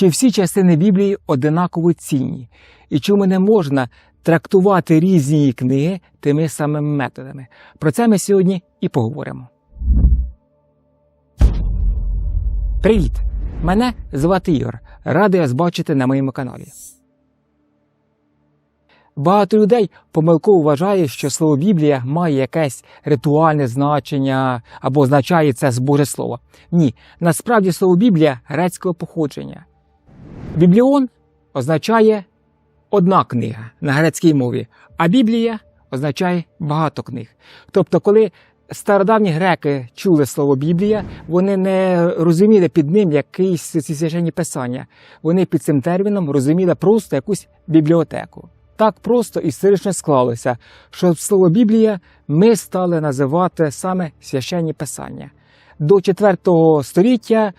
Чи всі частини Біблії одинаково цінні? І чому не можна трактувати різні книги тими самими методами? Про це ми сьогодні і поговоримо. Привіт! Мене звати Ігор. Радий вас бачити на моєму каналі. Багато людей помилково вважає, що слово Біблія має якесь ритуальне значення або означає це з Боже Слово. Ні, насправді слово Біблія грецького походження. Бібліон означає одна книга на грецькій мові, а Біблія означає багато книг. Тобто, коли стародавні греки чули слово Біблія, вони не розуміли під ним якісь ці священні писання. Вони під цим терміном розуміли просто якусь бібліотеку. Так просто історично склалося, що слово Біблія ми стали називати саме священні писання. До 4 століття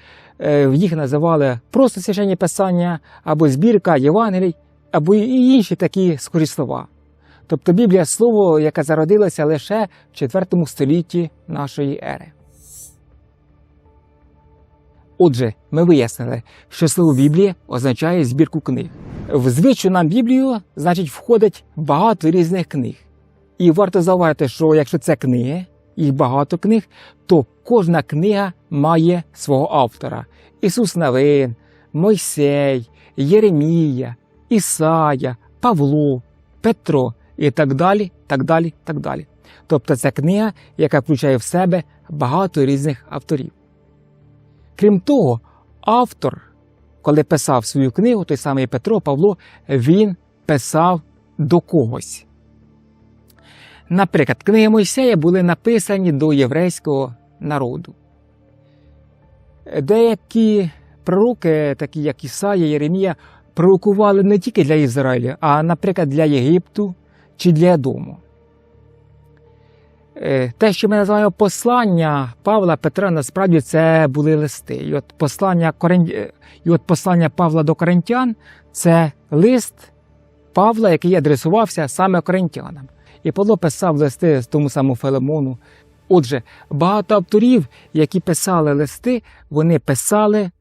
їх називали просто священні писання, або збірка Євангелій, або і інші такі схожі слова. Тобто Біблія слово, яке зародилося лише в 4 столітті нашої ери. Отже, ми вияснили, що слово Біблія означає збірку книг. В звичну нам Біблію, значить, входить багато різних книг. І варто зауважити, що якщо це книги, їх багато книг, то кожна книга має свого автора: Ісус Навин, Мойсей, Єремія, Ісая, Павло, Петро і так далі, так далі, так далі. Тобто це книга, яка включає в себе багато різних авторів. Крім того, автор, коли писав свою книгу, той самий Петро Павло, він писав до когось. Наприклад, книги Мойсея були написані до єврейського народу. Деякі пророки, такі як Ісая, Єремія, пророкували не тільки для Ізраїля, а, наприклад, для Єгипту чи для Дому. Е, Те, що ми називаємо послання Павла Петра, насправді це були листи. І от послання, і от послання Павла до Коринтян це лист Павла, який адресувався саме коринтянам. І Павло писав листи тому самому Филимону. Отже, багато авторів, які писали листи, вони писали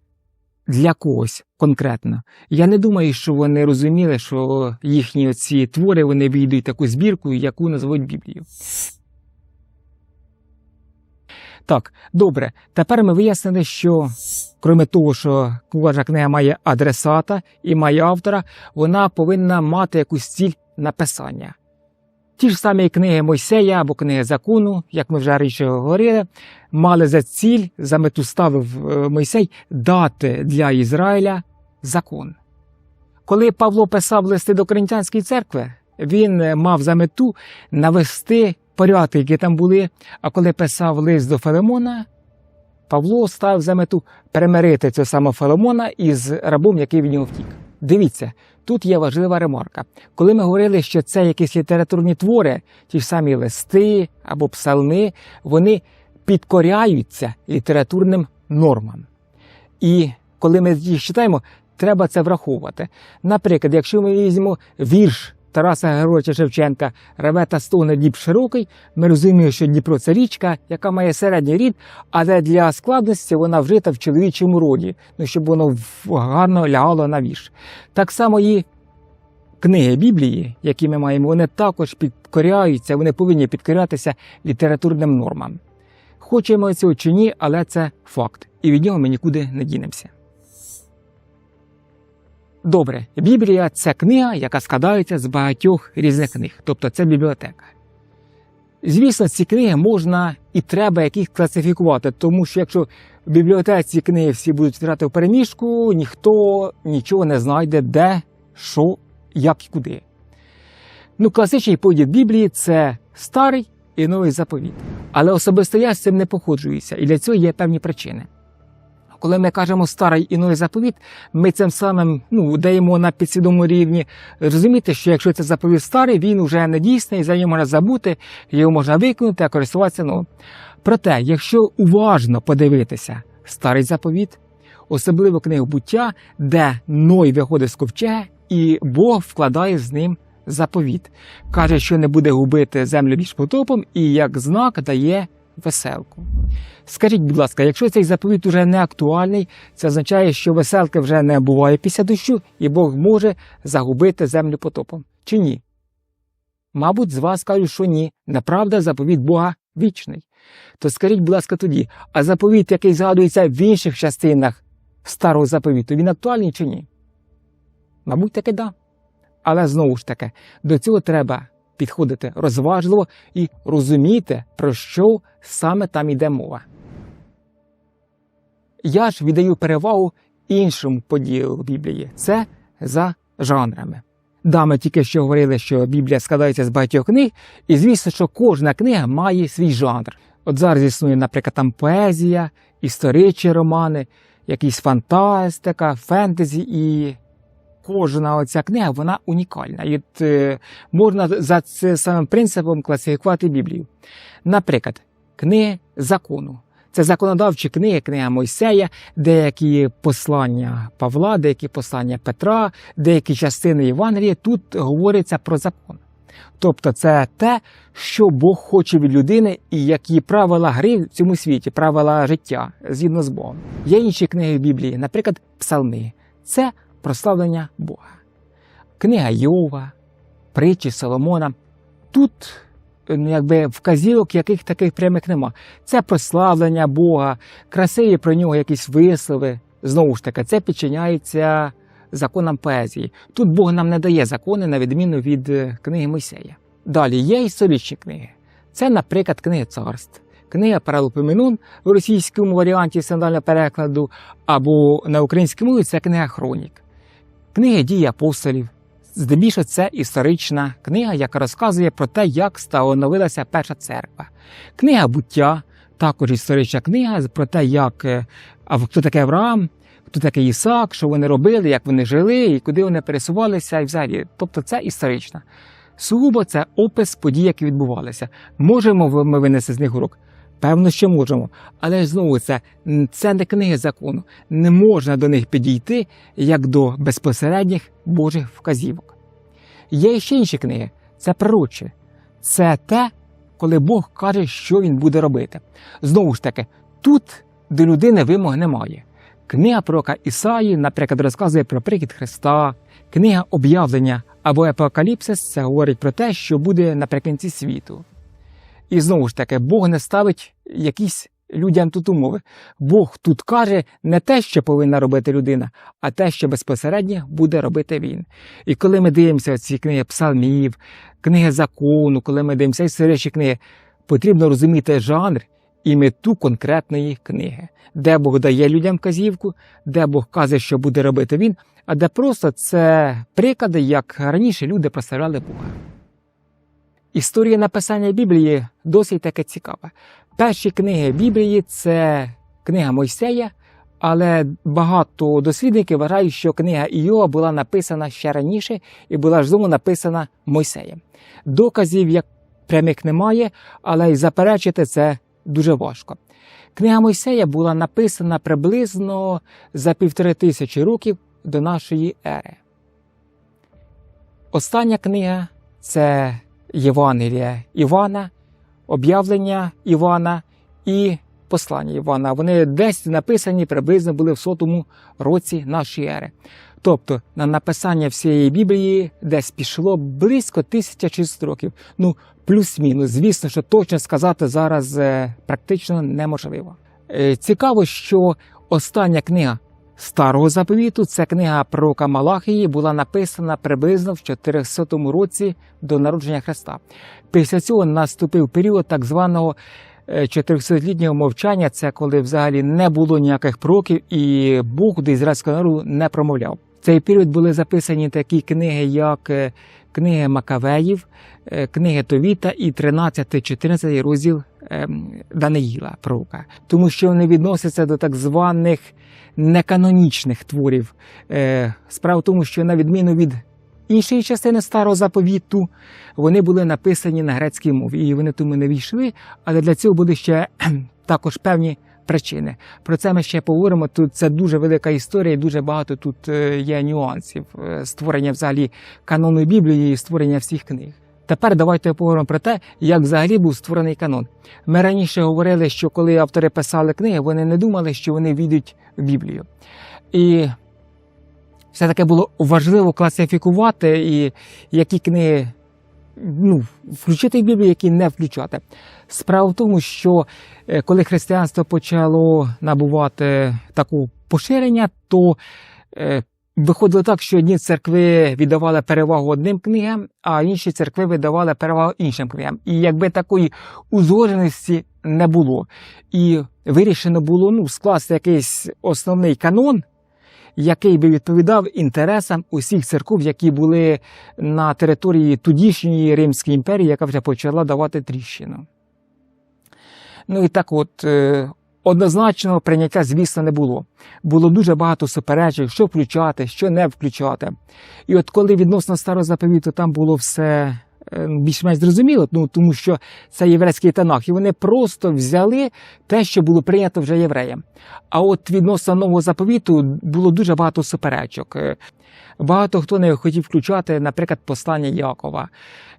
для когось конкретно. Я не думаю, що вони розуміли, що їхні ці твори вони війдуть таку збірку, яку називають Біблією. Так, добре. Тепер ми вияснили, що крім того, що кожна книга має адресата і має автора, вона повинна мати якусь ціль написання. Ті ж самі книги Мойсея або книги закону, як ми вже раніше говорили, мали за ціль, за мету ставив е, Мойсей дати для Ізраїля закон. Коли Павло писав листи до Коринтянської церкви, він е, мав за мету навести порядки, які там були. А коли писав лист до Филимона, Павло став за мету перемирити цього самого Филимона із рабом, який від нього втік. Дивіться, тут є важлива ремарка. Коли ми говорили, що це якісь літературні твори, ті ж самі листи або псалми, вони підкоряються літературним нормам. І коли ми їх читаємо, треба це враховувати. Наприклад, якщо ми візьмемо вірш Тараса Григоровича Шевченка Реве та стогне Дніп широкий, ми розуміємо, що Дніпро це річка, яка має середній рід, але для складності вона вжита в чоловічому роді, ну, щоб воно гарно лягало на вірш. Так само і книги Біблії, які ми маємо, вони також підкоряються, вони повинні підкорятися літературним нормам. Хочемо цього чи ні, але це факт, і від нього ми нікуди не дінемося. Добре, Біблія це книга, яка складається з багатьох різних книг, тобто це бібліотека. Звісно, ці книги можна і треба яких класифікувати, тому що якщо в бібліотеці книги всі будуть читати в переміжку, ніхто нічого не знайде, де, що, як і куди. Ну, класичний поділ Біблії це старий і новий заповіт. Але особисто я з цим не походжуюся, і для цього є певні причини. Коли ми кажемо старий і новий заповіт, ми цим самим ну, даємо на підсвідомому рівні розуміти, що якщо це заповіт старий, він вже не дійсний, за нього можна забути, його можна викинути, а користуватися новим. Проте, якщо уважно подивитися старий заповіт, особливо книгу буття, де Ной виходить з ковчега, і Бог вкладає з ним заповіт. Каже, що не буде губити землю більш потопом, і як знак дає веселку. Скажіть, будь ласка, якщо цей заповіт уже не актуальний, це означає, що веселки вже не буває після дощу, і Бог може загубити землю потопом. Чи ні? Мабуть, з вас кажуть, що ні. Неправда, заповіт Бога вічний. То скажіть, будь ласка, тоді, а заповіт, який згадується в інших частинах старого заповіту, він актуальний чи ні? Мабуть, таки да. Але знову ж таки, до цього треба підходити розважливо і розуміти, про що саме там йде мова. Я ж віддаю перевагу іншому поділу Біблії це за жанрами. Да, ми тільки що говорили, що Біблія складається з багатьох книг, і звісно, що кожна книга має свій жанр. От зараз існує, наприклад, там поезія, історичні романи, якісь фантастика, фентезі, і кожна оця книга вона унікальна. І от, е, можна за цим самим принципом класифікувати Біблію. Наприклад, книги закону. Це законодавчі книги, книга Мойсея, деякі послання Павла, деякі послання Петра, деякі частини Євангелія. Тут говориться про закон. Тобто це те, що Бог хоче від людини і які правила гри в цьому світі, правила життя згідно з Богом. Є інші книги в Біблії, наприклад, Псалми. Це прославлення Бога. Книга Йова, притчі Соломона. Тут ну, якби вказівок, яких таких прямих нема. Це прославлення Бога, красиві про нього якісь вислови. Знову ж таки, це підчиняється законам поезії. Тут Бог нам не дає закони, на відміну від е, книги Мойсея. Далі є історичні книги. Це, наприклад, книги царств. Книга Паралупомінун в російському варіанті синодального перекладу, або на українській мові це книга Хронік. Книга дії апостолів. Здебільшого це історична книга, яка розказує про те, як становилася перша церква. Книга буття, також історична книга про те, як е, хто таке Авраам, хто такий Ісак, що вони робили, як вони жили, і куди вони пересувалися, і взагалі. Тобто це історична. Сугубо це опис подій, які відбувалися. Можемо ми винести з них урок? Певно, що можемо. Але знову це, це не книги закону. Не можна до них підійти як до безпосередніх Божих вказівок. Є ще інші книги це пророчі. Це те, коли Бог каже, що він буде робити. Знову ж таки, тут до людини вимог немає. Книга пророка Ісаї, наприклад, розказує про прихід Христа, книга об'явлення або апокаліпсис це говорить про те, що буде наприкінці світу. І знову ж таки, Бог не ставить якісь людям тут умови. Бог тут каже не те, що повинна робити людина, а те, що безпосередньо буде робити він. І коли ми дивимося ці книги псалмів, книги закону, коли ми дивимося історичні книги, потрібно розуміти жанр і мету конкретної книги, де Бог дає людям вказівку, де Бог каже, що буде робити він, а де просто це приклади, як раніше люди прославляли Бога. Історія написання Біблії досить таке цікава. Перші книги Біблії це книга Мойсея, але багато дослідників вважають, що книга Іова була написана ще раніше і була ж знову написана Мойсеєм. Доказів як прямих немає, але й заперечити це дуже важко. Книга Мойсея була написана приблизно за півтори тисячі років до нашої ери. Остання книга це Євангелія Івана, об'явлення Івана і послання Івана. Вони десь написані приблизно були в сотому році нашої ери. Тобто на написання всієї Біблії десь пішло близько 1600 років. Ну, плюс-мінус. Звісно, що точно сказати зараз е, практично неможливо. Е, Цікаво, що остання книга Старого заповіту, ця книга пророка Малахії, була написана приблизно в 400 році до народження Христа. Після цього наступив період так званого 400-літнього мовчання. Це коли взагалі не було ніяких пророків, і Бог до ізраїльського народу не промовляв. В цей період були записані такі книги, як е, книги Макавеїв, е, книги Товіта і 13-14 розділ ем, Даниїла пророка, тому що вони відносяться до так званих неканонічних творів. Е, справа в тому, що на відміну від іншої частини старого заповіту, вони були написані на грецькій мові, і вони тому не війшли, але для цього були ще також певні. Причини про це ми ще поговоримо. Тут це дуже велика історія, і дуже багато тут е, є нюансів створення взагалі канону Біблії і створення всіх книг. Тепер давайте поговоримо про те, як взагалі був створений канон. Ми раніше говорили, що коли автори писали книги, вони не думали, що вони війдуть в Біблію. І все-таки було важливо класифікувати, і які книги ну, включити в Біблію, які не включати. Справа в тому, що е, коли християнство почало набувати таку поширення, то е, виходило так, що одні церкви віддавали перевагу одним книгам, а інші церкви видавали перевагу іншим книгам. І якби такої узгодженості не було, і вирішено було ну, скласти якийсь основний канон, який би відповідав інтересам усіх церков, які були на території тодішньої Римської імперії, яка вже почала давати тріщину. Ну і так от. е, Однозначного прийняття, звісно, не було. Було дуже багато суперечок, що включати, що не включати. І от коли відносно старого заповіту там було все більш-менш зрозуміло, ну, тому що це єврейський танах, і вони просто взяли те, що було прийнято вже євреям. А от відносно нового заповіту було дуже багато суперечок. Е, Багато хто не хотів включати, наприклад, послання Якова.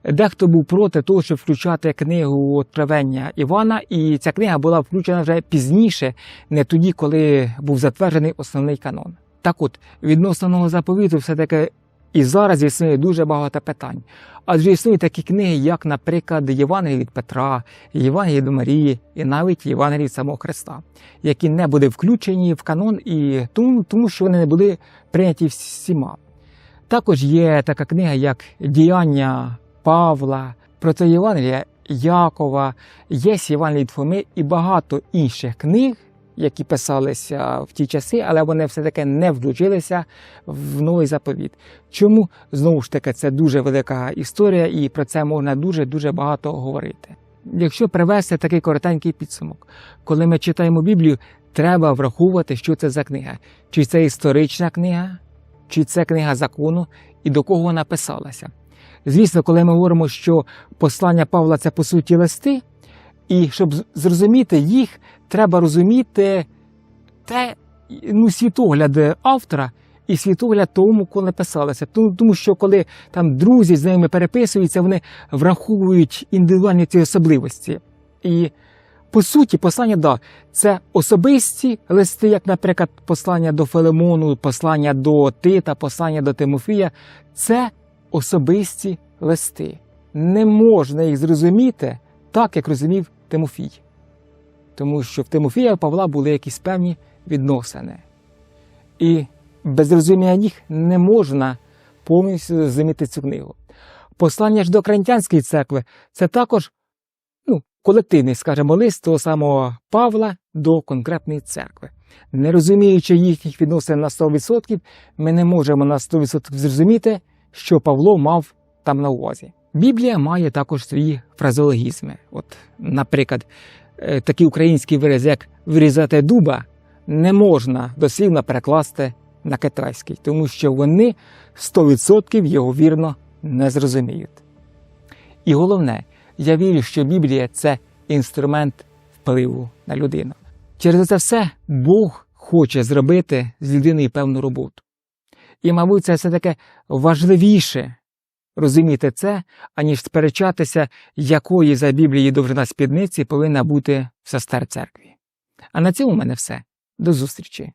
Дехто був проти того, щоб включати книгу «Откровення Івана, і ця книга була включена вже пізніше, не тоді, коли був затверджений основний канон. Так от, відносно нового заповіту, все-таки і зараз існує дуже багато питань. Адже існують такі книги, як, наприклад, Євангелій від Петра, Євангелій до Марії і навіть Євангелій від самого Христа, які не були включені в канон, і тому, тому що вони не були прийняті всіма. Також є така книга, як Діяння Павла, проти Євангелія Якова, є Євангелій Фоми і багато інших книг, які писалися в ті часи, але вони все-таки не включилися в новий заповіт. Чому? Знову ж таки, це дуже велика історія, і про це можна дуже-дуже багато говорити. Якщо привести такий коротенький підсумок, коли ми читаємо Біблію, треба враховувати, що це за книга. Чи це історична книга, чи це книга закону, і до кого вона писалася. Звісно, коли ми говоримо, що послання Павла це по суті листи, і щоб зрозуміти їх, треба розуміти те, ну, світогляд автора і світогляд тому, коли писалося. Тому, тому що коли там друзі з ними переписуються, вони враховують індивідуальні ці особливості. І по суті, послання да, це особисті листи, як, наприклад, послання до Филимону, послання до Тита, послання до Тимофія. Це особисті листи. Не можна їх зрозуміти так, як розумів Тимофій. Тому що в Тимофія Павла були якісь певні відносини. І без розуміння їх не можна повністю зрозуміти цю книгу. Послання ж до Коринтянської церкви це також ну, колективний, скажімо, лист того самого Павла до конкретної церкви. Не розуміючи їхніх відносин на 100%, ми не можемо на 100% зрозуміти, що Павло мав там на увазі. Біблія має також свої фразеологізми. От, наприклад, е, такий український вираз, як вирізати дуба, не можна дослівно перекласти на китайський, тому що вони 100% його вірно не зрозуміють. І головне, я вірю, що Біблія це інструмент впливу на людину. Через це все Бог хоче зробити з людиною певну роботу. І, мабуть, це все таке важливіше розуміти це, аніж сперечатися, якої за Біблії довжина спідниці повинна бути в сестер церкві. А на цьому в мене все. До зустрічі!